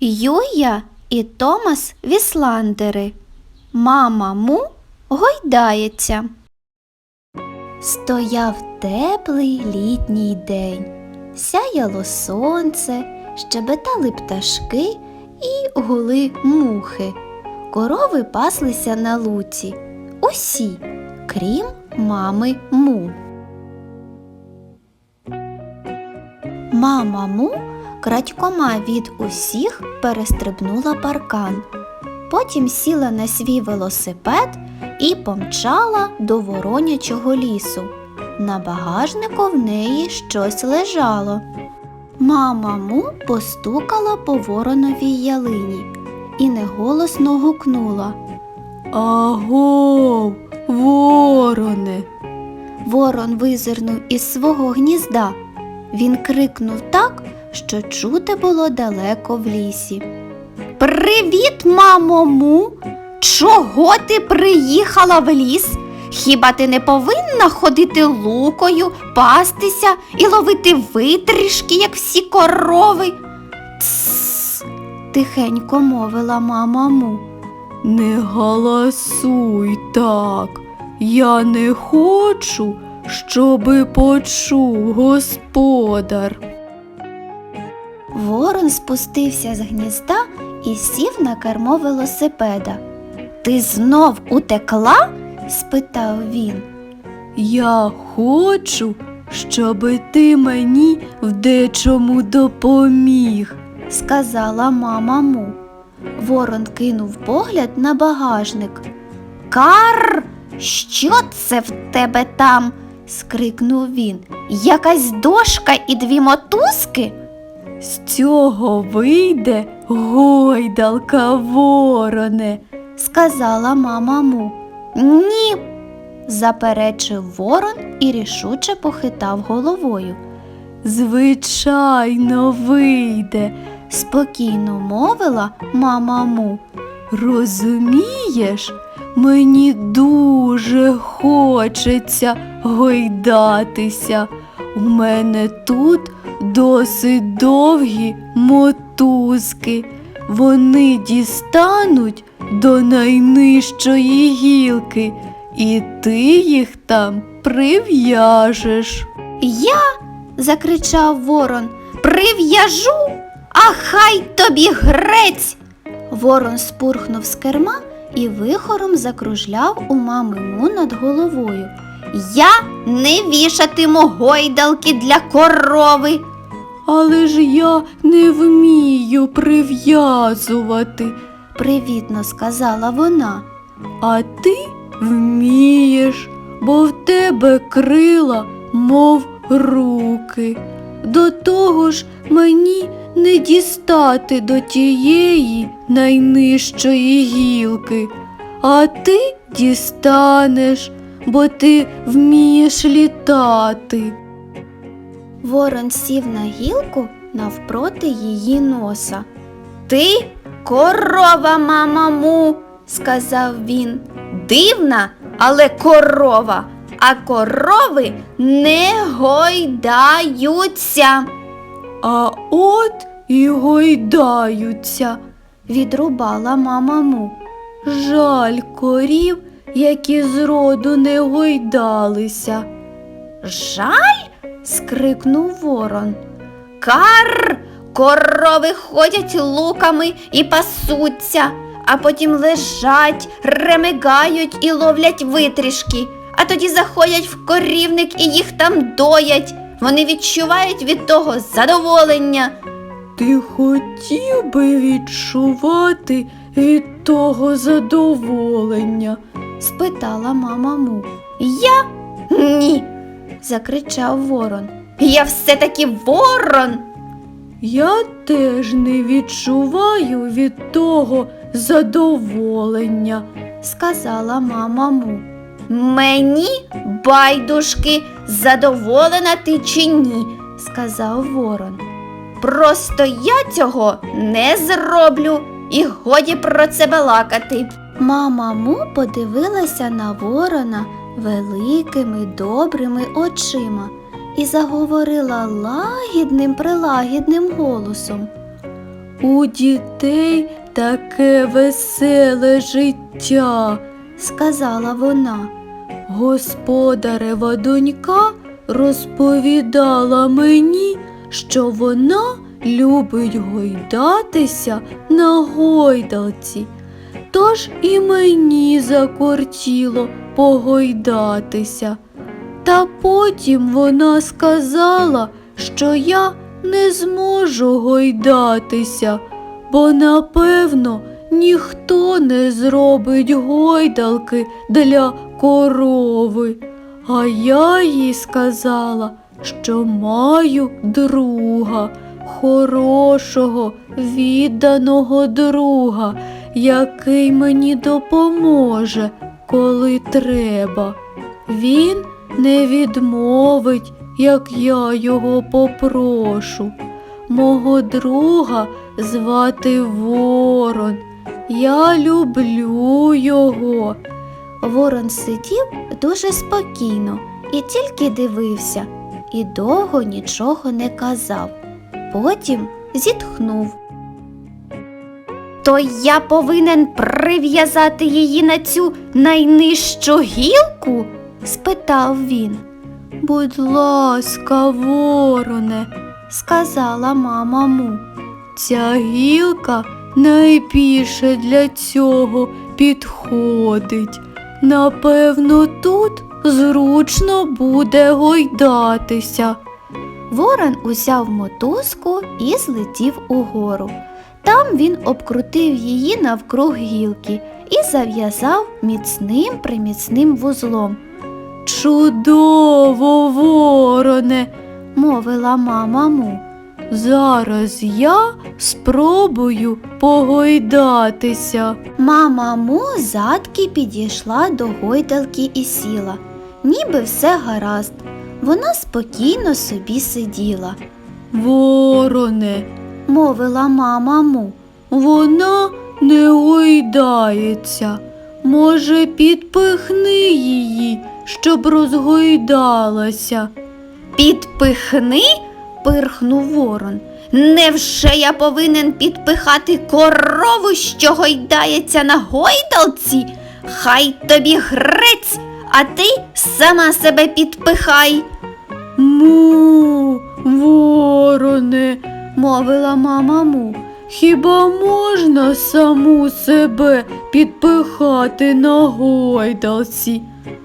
Юя і Томас Вісландери. Мама му гойдається. Стояв теплий літній день. Сяяло сонце, щебетали пташки і гули мухи. Корови паслися на луці. Усі, крім мами му. Мама му крадькома від усіх перестрибнула паркан. Потім сіла на свій велосипед і помчала до воронячого лісу. На багажнику в неї щось лежало. Мама му постукала по вороновій ялині і неголосно гукнула. Агов, вороне. Ворон визирнув із свого гнізда. Він крикнув так, що чути було далеко в лісі. Привіт, мамо му! Чого ти приїхала в ліс? Хіба ти не повинна ходити лукою, пастися і ловити витрішки, як всі корови? Тсс, тихенько мовила мама. Не галасуй так. Я не хочу, щоби почув господар. Ворон спустився з гнізда і сів на кермо велосипеда. Ти знов утекла? спитав він. Я хочу, щоби ти мені в дечому допоміг, сказала мама му. Ворон кинув погляд на багажник. Кар, що це в тебе там? скрикнув він. Якась дошка і дві мотузки? З цього вийде гойдалка вороне, сказала мама му. Ні, заперечив ворон і рішуче похитав головою. Звичайно, вийде, спокійно мовила мама му. Розумієш, мені дуже хочеться гойдатися. У мене тут досить довгі мотузки. Вони дістануть до найнижчої гілки, і ти їх там прив'яжеш. Я, закричав ворон, прив'яжу, а хай тобі грець. Ворон спурхнув з керма і вихором закружляв у мами му над головою. Я не вішатиму гойдалки для корови. Але ж я не вмію прив'язувати, привітно сказала вона. А ти вмієш, бо в тебе крила, мов руки. До того ж мені не дістати до тієї найнижчої гілки, а ти дістанеш, бо ти вмієш літати. Ворон сів на гілку навпроти її носа. Ти корова, мама му, сказав він. Дивна, але корова, а корови не гойдаються. А от і гойдаються, відрубала мама му. Жаль корів, які зроду не гойдалися. Жаль? скрикнув ворон. Кар! Корови ходять луками і пасуться, а потім лежать, ремигають і ловлять витрішки, а тоді заходять в корівник і їх там доять. Вони відчувають від того задоволення. Ти хотів би відчувати від того задоволення? Спитала мама му. Я? Ні, закричав ворон. Я все-таки ворон. Я теж не відчуваю від того задоволення, сказала мама му. Мені байдужки, задоволена ти чи ні, сказав ворон. Просто я цього не зроблю і годі про це балакати. Мама му подивилася на ворона великими добрими очима і заговорила лагідним прилагідним голосом. У дітей таке веселе життя, сказала вона. Господарева донька розповідала мені, що вона любить гойдатися на гойдалці. Тож і мені закортіло погойдатися. Та потім вона сказала, що я не зможу гойдатися, бо напевно ніхто не зробить гойдалки для корови. А я їй сказала, що маю друга, хорошого, відданого друга, який мені допоможе, коли треба. Він не відмовить, як я його попрошу. Мого друга звати Ворон. Я люблю його. Ворон сидів дуже спокійно і тільки дивився, і довго нічого не казав. Потім зітхнув. То я повинен прив'язати її на цю найнижчу гілку? спитав він. Будь ласка, вороне, Сказала мама му. ця гілка найбільше для цього підходить. Напевно, тут зручно буде гойдатися. Ворон узяв мотузку і злетів угору. Там він обкрутив її навкруг гілки і зав'язав міцним приміцним вузлом, Чудово, вороне. мовила мама му. Зараз я спробую погойдатися. Мама му задки підійшла до гойдалки і сіла. Ніби все гаразд. Вона спокійно собі сиділа, Вороне, мовила мама му. вона не гойдається. Може, підпихни її, щоб розгойдалася. Підпихни? пирхнув ворон. Невже я повинен підпихати корову, що гойдається на гойдалці? Хай тобі грець, а ти сама себе підпихай, Му, вороне, мовила мама му. хіба можна саму себе підпихати на гойдалці?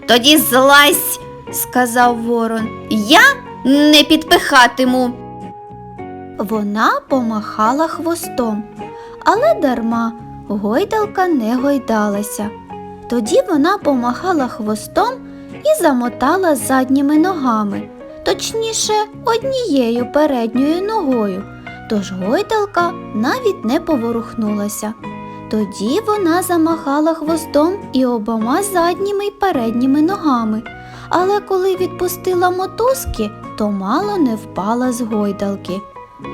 Тоді злазь, сказав ворон. Я не підпихатиму. Вона помахала хвостом, але дарма гойдалка не гойдалася. Тоді вона помахала хвостом і замотала задніми ногами, точніше, однією передньою ногою, тож гойдалка навіть не поворухнулася. Тоді вона замахала хвостом і обома задніми й передніми ногами, але коли відпустила мотузки, то мало не впала з гойдалки.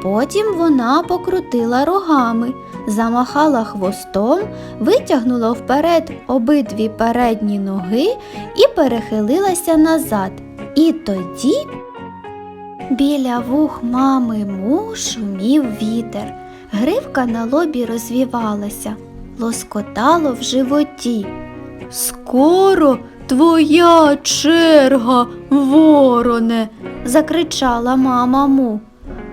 Потім вона покрутила рогами, замахала хвостом, витягнула вперед обидві передні ноги і перехилилася назад. І тоді біля вух мами му шумів вітер. Гривка на лобі розвівалася, лоскотало в животі. Скоро твоя черга, вороне. закричала мама му.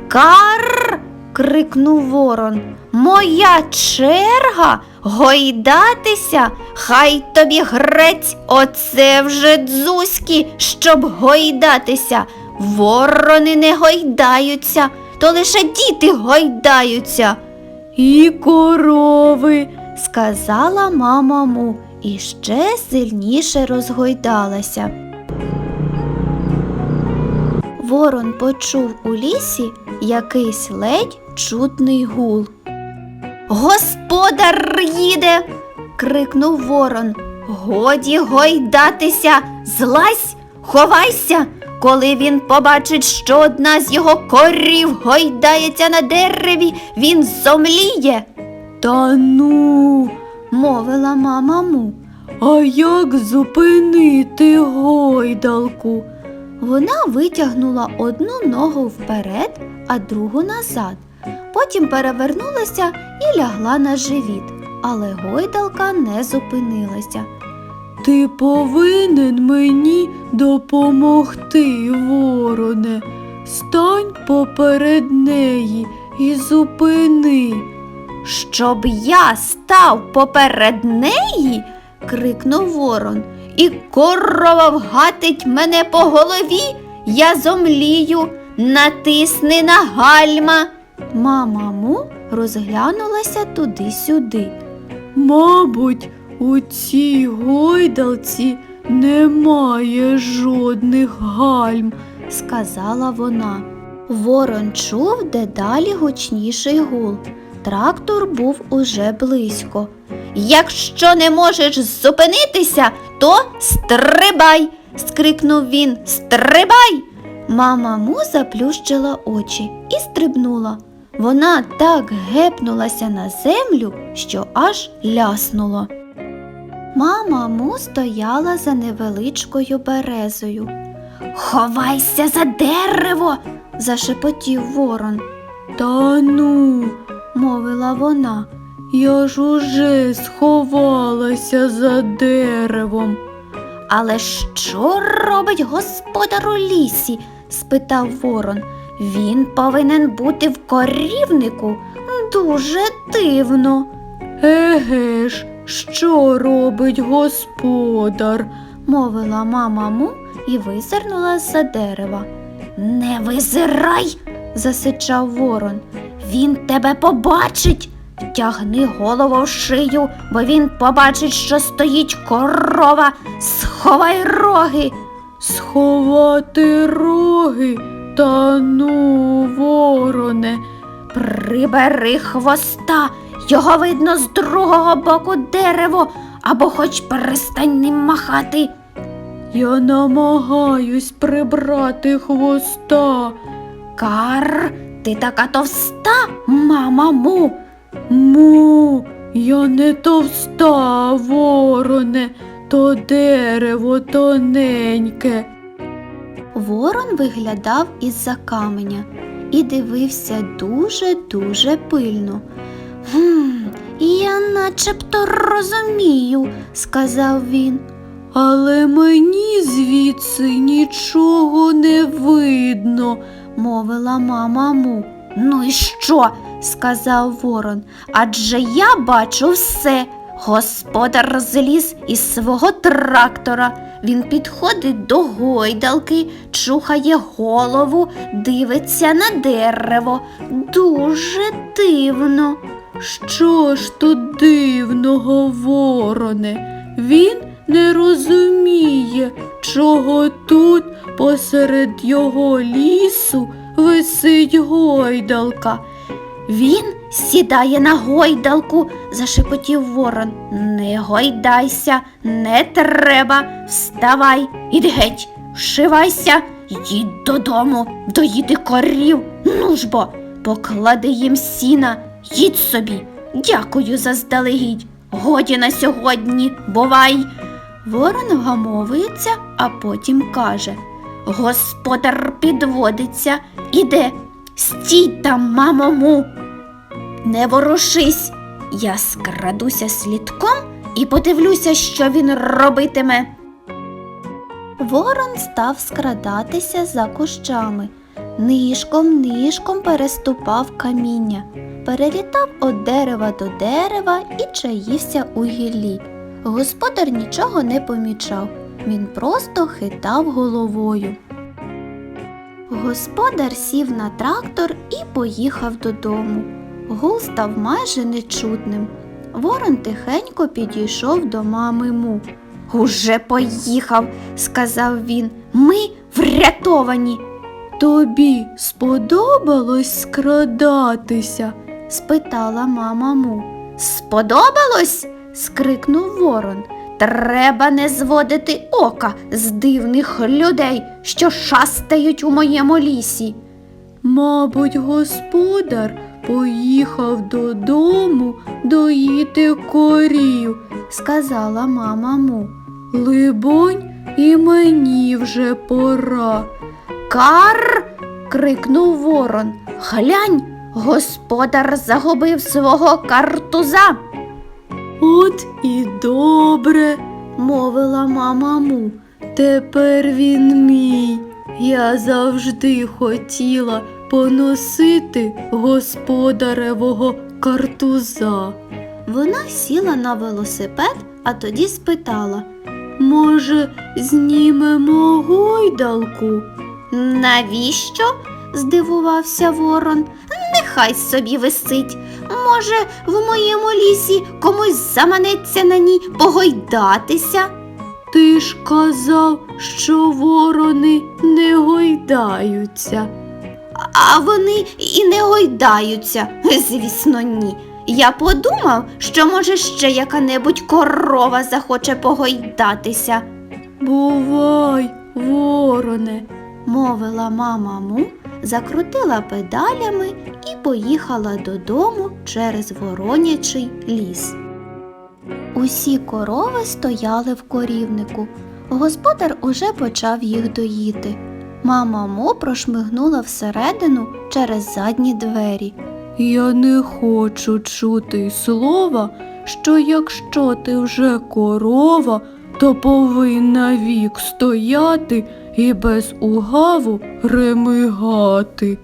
Кар. крикнув ворон. Моя черга гойдатися, хай тобі грець, оце вже дзузьки, щоб гойдатися. Ворони не гойдаються, то лише діти гойдаються, І корови. сказала мама му і ще сильніше розгойдалася. Ворон почув у лісі якийсь ледь чутний гул. Господар їде. крикнув ворон. Годі гойдатися, злазь, ховайся. Коли він побачить, що одна з його корів гойдається на дереві, він зомліє, Та ну, мовила мама му. а як зупинити гойдалку? Вона витягнула одну ногу вперед, а другу назад. потім перевернулася і лягла на живіт, але гойдалка не зупинилася. Ти повинен мені допомогти, вороне. Стань поперед неї і зупини. Щоб я став поперед неї, крикнув ворон, і корова вгатить мене по голові, я зомлію, натисни на гальма. Мама му розглянулася туди-сюди. Мабуть, у цій гойдалці немає жодних гальм. сказала вона. Ворон чув дедалі гучніший гул. Трактор був уже близько. Якщо не можеш зупинитися, то стрибай. скрикнув він. Стрибай. Мама му заплющила очі і стрибнула. Вона так гепнулася на землю, що аж ляснуло. Мама му стояла за невеличкою березою. Ховайся за дерево, зашепотів ворон. Та ну, Мовила вона. я ж уже сховалася за деревом. Але що робить господар у лісі? спитав ворон. Він повинен бути в корівнику. Дуже дивно, Еге ж, що робить господар? мовила мама му і визирнула з-за дерева. Не визирай, засичав ворон. Він тебе побачить. Втягни голову в шию, бо він побачить, що стоїть корова. Сховай роги. Сховати роги? Та ну, вороне. Прибери хвоста, його видно з другого боку дерево, або хоч перестань ним махати. Я намагаюсь прибрати хвоста. Кар, ти така товста, мама му. Му, я не товста, вороне, то дерево тоненьке. Ворон виглядав із-за каменя і дивився дуже-дуже пильно. Гм, я начебто розумію, сказав він. Але мені звідси нічого не видно. мовила мама му. Ну і що? сказав ворон. Адже я бачу все. Господар зліз із свого трактора. Він підходить до гойдалки, чухає голову, дивиться на дерево. Дуже дивно. Що ж тут дивного, вороне? Він не розуміє, чого тут посеред його лісу висить гойдалка. Він сідає на гойдалку, зашепотів ворон. Не гойдайся, не треба. Вставай, іди геть, вшивайся, їдь додому, доїди корів. Ну ж бо, поклади їм сіна, їдь собі. Дякую заздалегідь. Годі на сьогодні, бувай. Ворон вгамовується, а потім каже Господар підводиться, іде. Стій там, мамо. Не ворушись. Я скрадуся слідком і подивлюся, що він робитиме. Ворон став скрадатися за кущами. Нишком нишком переступав каміння, перелітав від дерева до дерева і чаївся у гіллі. Господар нічого не помічав, він просто хитав головою. Господар сів на трактор і поїхав додому. Гул став майже нечутним. Ворон тихенько підійшов до мами му. Уже поїхав, сказав він. Ми врятовані. Тобі сподобалось скрадатися? Спитала мама му. Сподобалось? скрикнув ворон. Треба не зводити ока з дивних людей, що шастають у моєму лісі. Мабуть, господар поїхав додому доїти корів. сказала мама му. Либонь, і мені вже пора. Кар. крикнув ворон. Глянь, Господар загубив свого картуза, От і добре, мовила мама му. Тепер він мій. Я завжди хотіла поносити господаревого картуза. Вона сіла на велосипед, а тоді спитала. Може, знімемо гойдалку? Навіщо? здивувався ворон. Нехай собі висить. Може, в моєму лісі комусь заманеться на ній погойдатися. Ти ж казав, що ворони не гойдаються. А вони і не гойдаються. Звісно, ні. Я подумав, що може ще яка-небудь корова захоче погойдатися, Бувай, вороне. мовила мама му, закрутила педалями і поїхала додому через воронячий ліс. Усі корови стояли в корівнику. Господар уже почав їх доїти. Мама Мо прошмигнула всередину через задні двері. Я не хочу чути слова, що якщо ти вже корова, то повинна вік стояти і без угаву ремигати.